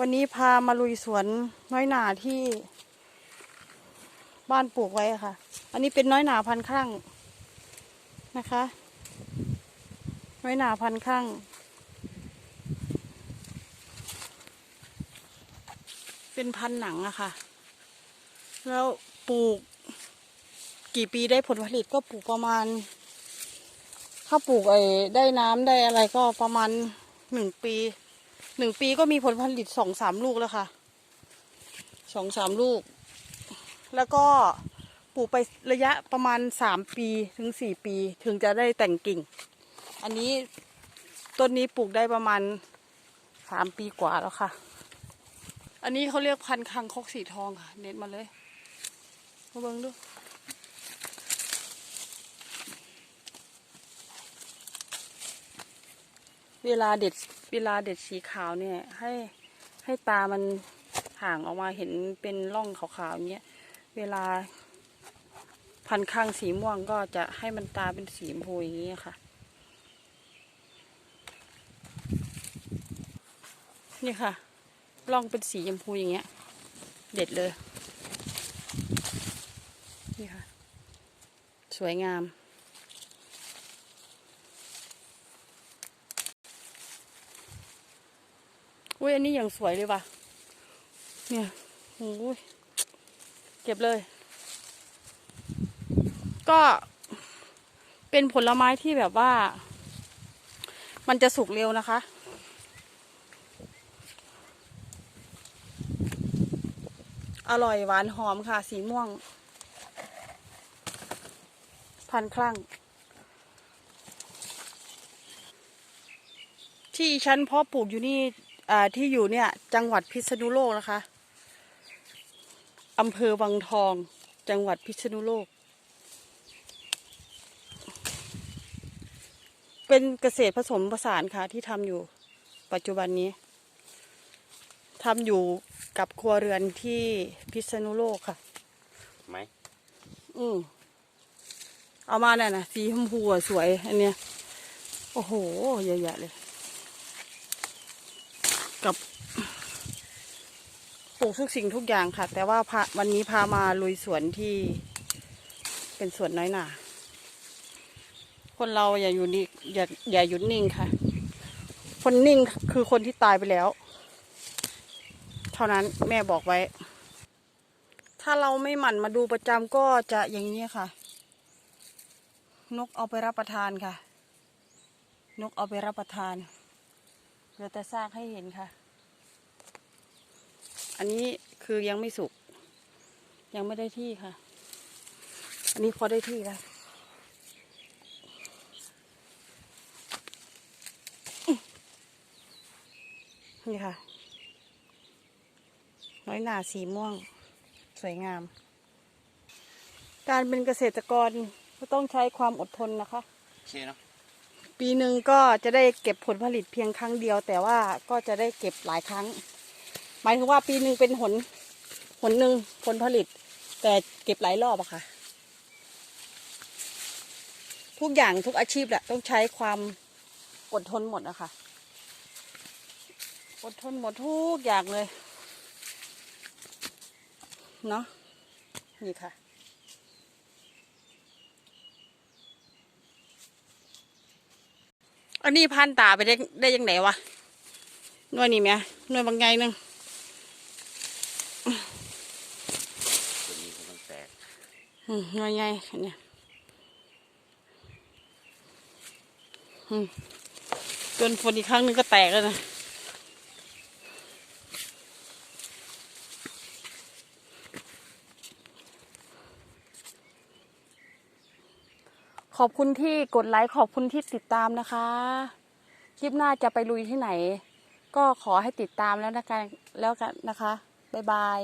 วันนี้พามาลุยสวนน้อยหนาที่บ้านปลูกไว้ค่ะ อันนี้เป็นน้อยหนาพันข้างนะคะ น้อยหนาพันข้างเป็นพันหนังอะค่ะ แล้วปลูก กี่ปีได้ผลผลิตก็ปลูกประมาณ ถ้าปลูกไอ้ได้น้ำได้อะไรก็ประมาณหนึ่งปี หนึ่งปีก็มีผลผลิตสองสามลูกแล้วค่ะสองสามลูก แล้วก็ปลูกไประยะประมาณสามปีถึงสี่ปีถึงจะได้แต่งกิ่ง อันนี้ต้นนี้ปลูกได้ประมาณสามปีกว่าแล้วค่ะ อันนี้เขาเรียกพันธุ์คังคกสีทองค่ะ เน็ตมาเลยมาเบิ่งดู เวลาเด็ดเวลาเด็ดสีขาวเนี่ยให้ให้ตามันห่างออกมาเห็นเป็นร่องขาวๆอย่างเงี้ยเวลาพันข้างสีม่วงก็จะให้มันตาเป็นสีชมพูอย่างนี้ค่ะ นี่ค่ะร่องเป็นสีชมพูอย่างเงี้ย เด็ดเลย นี่ค่ะ สวยงาม อุ้ยอันนี้อย่างสวยเลยว่ะ เนี่ยโอ้ยเก็บเลย ก็เป็นผลไม้ที่แบบว่า มันจะสุกเร็วนะคะ อร่อยหวานหอมค่ะ สีม่วง พันคลั่ง ที่ฉันเพาะปลูกอยู่นี่ ที่อยู่เนี่ยจังหวัดพิษณุโลกนะคะอำเภอวังทองจังหวัดพิษณุโลก เป็นเกษตรผสมผสานค่ะที่ทำอยู่ปัจจุบันนี้ทำอยู่กับครัวเรือนที่พิษณุโลกค่ะไหมอืมเอามาเนี่ยนะสีชมพูอะสวย อันเนี้ย โอ้โหเยอะแยะเลย กับปลูกทุกสิ่งทุกอย่างค่ะ แต่ว่าพาวันนี้พามาลุยสวนที่เป็นสวนน้อยหนาคนเราอย่าอยู่นี่อย่าอย่าหยุดนิ่งค่ะ คนนิ่งคือคนที่ตายไปแล้ว เท่านั้นแม่บอกไว้ ถ้าเราไม่หมั่นมาดูประจำก็จะอย่างนี้ค่ะ นกเอาไปรับประทานค่ะ นกเอาไปรับประทาน เหลือแต่ซากให้เห็นค่ะ อันนี้คือยังไม่สุก ยังไม่ได้ที่ค่ะ อันนี้พอได้ที่แล้วนี่ค่ะ น้อยหนาสีม่วง สวยงาม การเป็นเกษตรกรก็ต้องใช้ความอดทนนะคะ โอเคเนาะ ปีหนึ่งก็จะได้เก็บผลผลิตเพียงครั้งเดียว แต่ว่าก็จะได้เก็บหลายครั้ง หมายถึงว่าปีหนึ่งเป็นหนหนหนึ่งผลผลิต แต่เก็บหลายรอบอะค่ะ ทุกอย่างทุกอาชีพแหละต้องใช้ความอดทนหมดอะค่ะอดทนหมดทุกอย่างเลย เนาะนี่ค่ะ อันนี้พันตาไปได้ได้ยังไงวะหน่วยนี่ไหมหน่วยบางไงนึงตัวนี้ก็ต้องแตกอืมหน่วยไงอันเนี่ยอืมจนฝนอีกครั้งนึงก็แตกแล้วนะ ขอบคุณที่กดไลค์ขอบคุณที่ติดตามนะคะ คลิปหน้าจะไปลุยที่ไหน ก็ขอให้ติดตามแล้วนะกันแล้วกันนะคะ บ๊ายบาย